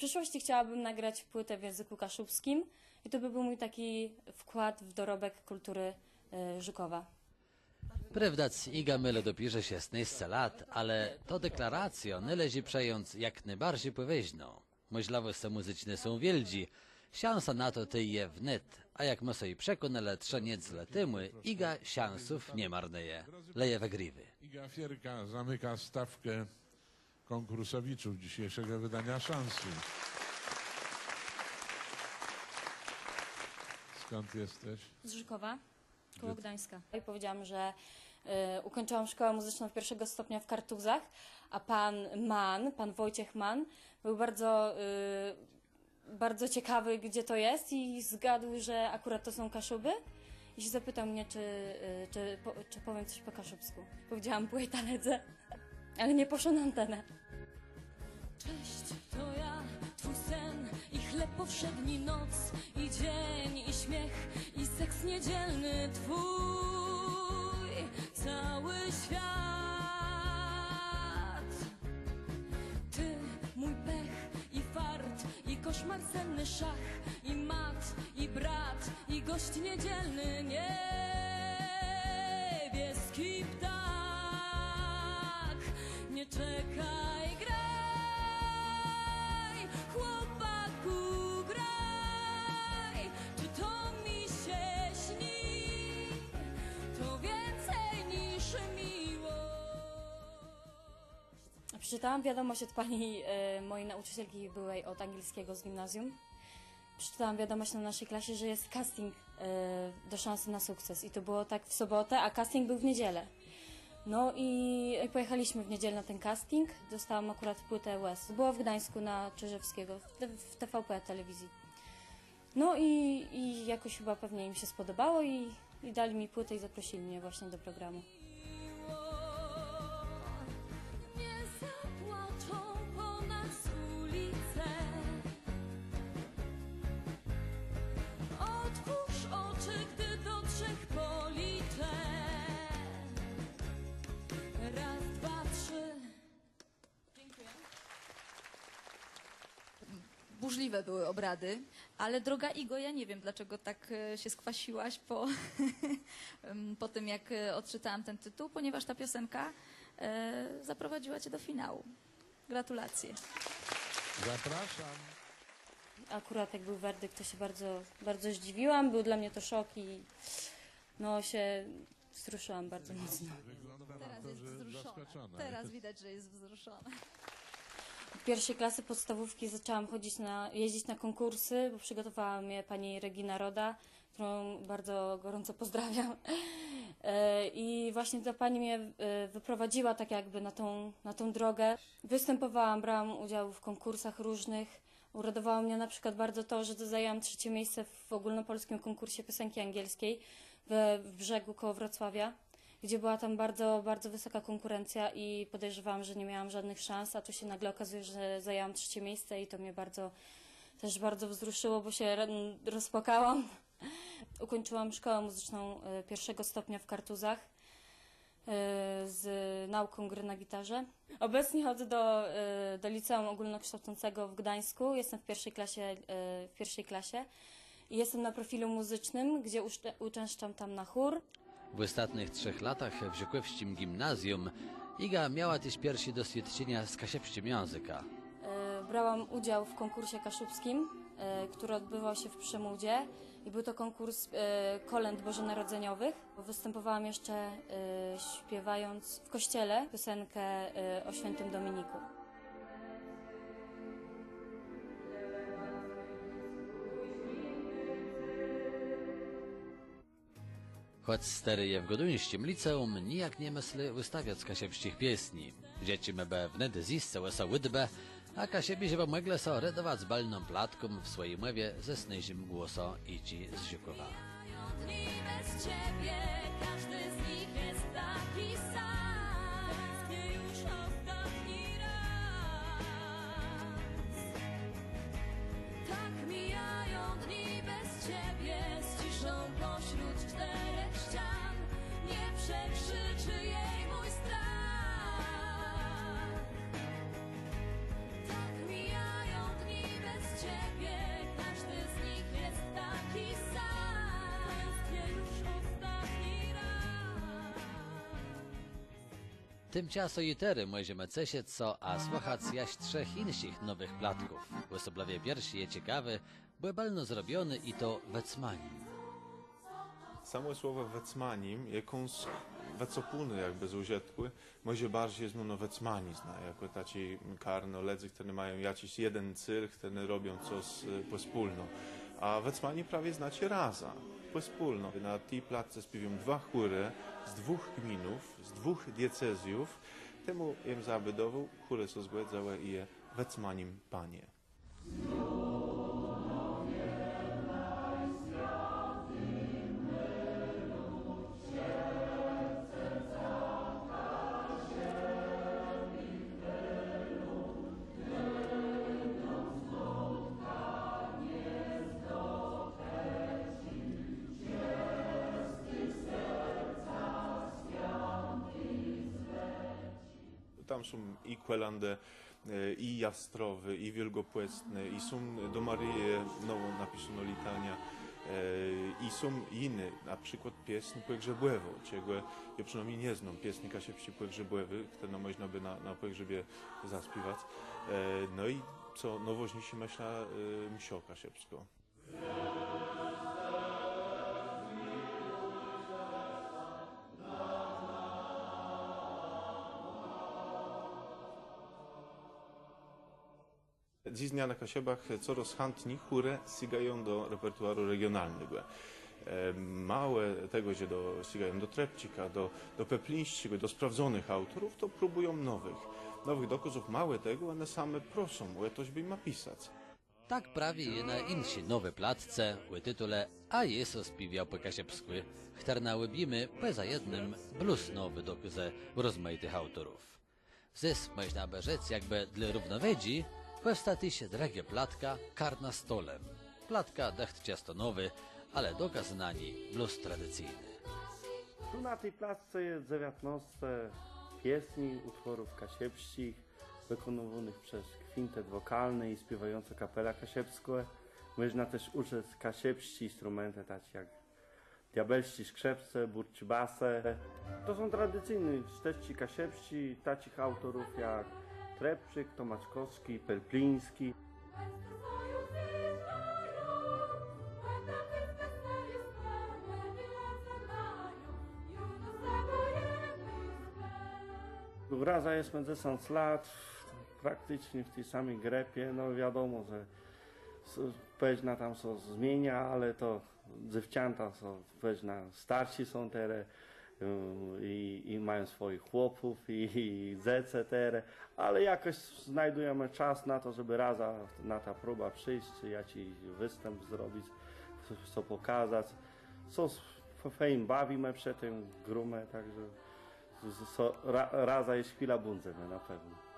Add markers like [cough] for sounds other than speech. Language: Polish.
przyszłości chciałabym nagrać płytę w języku kaszubskim i to by był mój taki wkład w dorobek kultury e, Żukowa. Prawdac Iga myle dopisze się z nejsce lat, ale to deklaracja należy przejąć jak najbardziej poważno. Możliwości muzyczne są wieldzie. Szansa na to ty je wnet, a jak my sobie przekonali trzeniec letymy, Iga szansów nie marneje. Leje we grywy. Iga Fierka zamyka stawkę konkursowiczów dzisiejszego wydania Szansy. Skąd jesteś? Z Żukowa, koło Gdańska. I powiedziałam, że e, ukończyłam szkołę muzyczną pierwszego stopnia w Kartuzach, a pan Mann, pan Wojciech Mann, był bardzo, e, bardzo ciekawy, gdzie to jest i zgadł, że akurat to są Kaszuby. I się zapytał mnie, czy, e, czy, po, czy powiem coś po kaszubsku. Powiedziałam płytaledze, ale nie poszło na antenę. Cześć, to ja, twój sen i chleb powszedni noc i dzień i śmiech i seks niedzielny twój cały świat. Ty, mój pech i fart i koszmar senny szach i mat i brat i gość niedzielny niebieski ptak. Nie czekaj, Przeczytałam wiadomość od pani e, mojej nauczycielki byłej od angielskiego z gimnazjum. Przeczytałam wiadomość na naszej klasie, że jest casting e, do szansy na sukces. I to było tak w sobotę, a casting był w niedzielę. No i pojechaliśmy w niedzielę na ten casting. Dostałam akurat płytę West. Było w Gdańsku na T- w TVP telewizji. No i, i jakoś chyba pewnie im się spodobało i, i dali mi płytę i zaprosili mnie właśnie do programu. Burzliwe były obrady, ale droga Igo, ja nie wiem, dlaczego tak e, się skwasiłaś po, [laughs] po tym, jak e, odczytałam ten tytuł, ponieważ ta piosenka e, zaprowadziła cię do finału. Gratulacje. Zapraszam. akurat jak był werdykt, to się bardzo, bardzo zdziwiłam. Był dla mnie to szok i no się wzruszyłam bardzo mocno. Wygląda na Teraz jest wzruszona. zaskoczona. Teraz widać, że jest wzruszona. W pierwszej klasy podstawówki zaczęłam chodzić na, jeździć na konkursy, bo przygotowała mnie pani Regina Roda, którą bardzo gorąco pozdrawiam. E, I właśnie ta pani mnie e, wyprowadziła tak jakby na tą, na tą drogę. Występowałam, brałam udział w konkursach różnych. Uradowało mnie na przykład bardzo to, że zajęłam trzecie miejsce w ogólnopolskim konkursie piosenki angielskiej we w brzegu koło Wrocławia, gdzie była tam bardzo, bardzo wysoka konkurencja i podejrzewałam, że nie miałam żadnych szans, a tu się nagle okazuje, że zajęłam trzecie miejsce i to mnie bardzo, też bardzo wzruszyło, bo się rozpłakałam. [laughs] Ukończyłam szkołę muzyczną e, pierwszego stopnia w Kartuzach e, z nauką gry na gitarze. Obecnie chodzę do, e, do liceum ogólnokształcącego w Gdańsku. Jestem w pierwszej klasie, w pierwszej klasie jestem na profilu muzycznym, gdzie uczęszczam tam na chór. W ostatnich trzech latach w Żukwewskim gimnazjum Iga miała też pierwsze doświadczenia z kasiepszczym języka. E, Brałam udział w konkursie kaszubskim, e, który odbywał się w Przemudzie i był to konkurs e, kolęd bożonarodzeniowych. Występowałam jeszcze śpiewając w kościele piosenkę o świętym Dominiku. Choć stary je w goduńskim liceum, nijak nie myśli wystawiać kasiepszczych piesni. Dzieci mebe wnet zisce łesa łydbe, a kasiebi się mogle so redować balną platką w swojej mowie ze snyzim głoso ici z dni bez ciebie, każdy z nich jest taki sam. Mijają dni bez ciebie, Tymczasem i tery cieszyć co, a słuchać jaś trzech innych nowych platków. Łysoblawie wierszy je ciekawy, były balno zrobiony i to wecmanim. Samo słowo vecmanim, jakąś vecopunu jakby z użytku, może bardziej jest no vecmanizna, jako taci karno ledzy, które mają jakiś jeden cel, które robią coś e, pospólno. A vecmani prawie znacie raza, pospólno. Na tej platce śpiewają dwa chóry z dwóch gminów, z dwóch diecezjów. Temu jem zabydował, chóry są zgładzałe i je vecmanim panie. Tam są i kwelandy, e, i jastrowy, i wielgopłestne, i są do Maryi nową napisano litania, e, i są inne, na przykład pieśń Pogrzebłewo, czego ja przynajmniej nie znam, pieśń Kasiepści Pogrzebłewy, które można by na, na zaśpiewać. E, No i co nowoźniejsi myśla e, msio Dziś dnia na Kasiebach coraz chętniej chóry sięgają do repertuaru regionalnego. E, Małe tego, że do, sięgają do Trepcika, do, do Peplińskiego, do sprawdzonych autorów, to próbują nowych. Nowych dokazów, małe tego, one same proszą, o coś by im napisać. Tak prawie je na insi nowe platce u tytule A Jezus piwiał po kasiepsku, chtar łybimy poza jednym blues nowy dokuze rozmaitych autorów. Zys można by rzec jakby dla równowedzi powstati się drogie platka karna stolem. Platka decht ciasto nowy, ale dokaz na niej blues tradycyjny. Tu na tej placce jest 19 pieśni, utworów kasiepścich, wykonywanych przez kwintet wokalny i śpiewające kapela kasiepskie. Można też użyć kasiepści instrumenty, takie jak diabelści skrzypce, burci base. To są tradycyjne szteczci kasiepści, takich autorów jak Trepczyk, Tomaczkowski, Perpliński. Raza jest 50 lat, praktycznie w tej samej grepie. No wiadomo, że pewna tam są zmienia, ale to dziewczęta są pewna starsi są teraz i, i mają swoich chłopów i, i teraz, ale jakoś znajdujemy czas na to, żeby raza na ta próba przyjść, czy jakiś występ zrobić, co- pokazać. Co fajnie bawimy przy tym grumę, także so, ra, raza jest chwila bundzenia na pewno.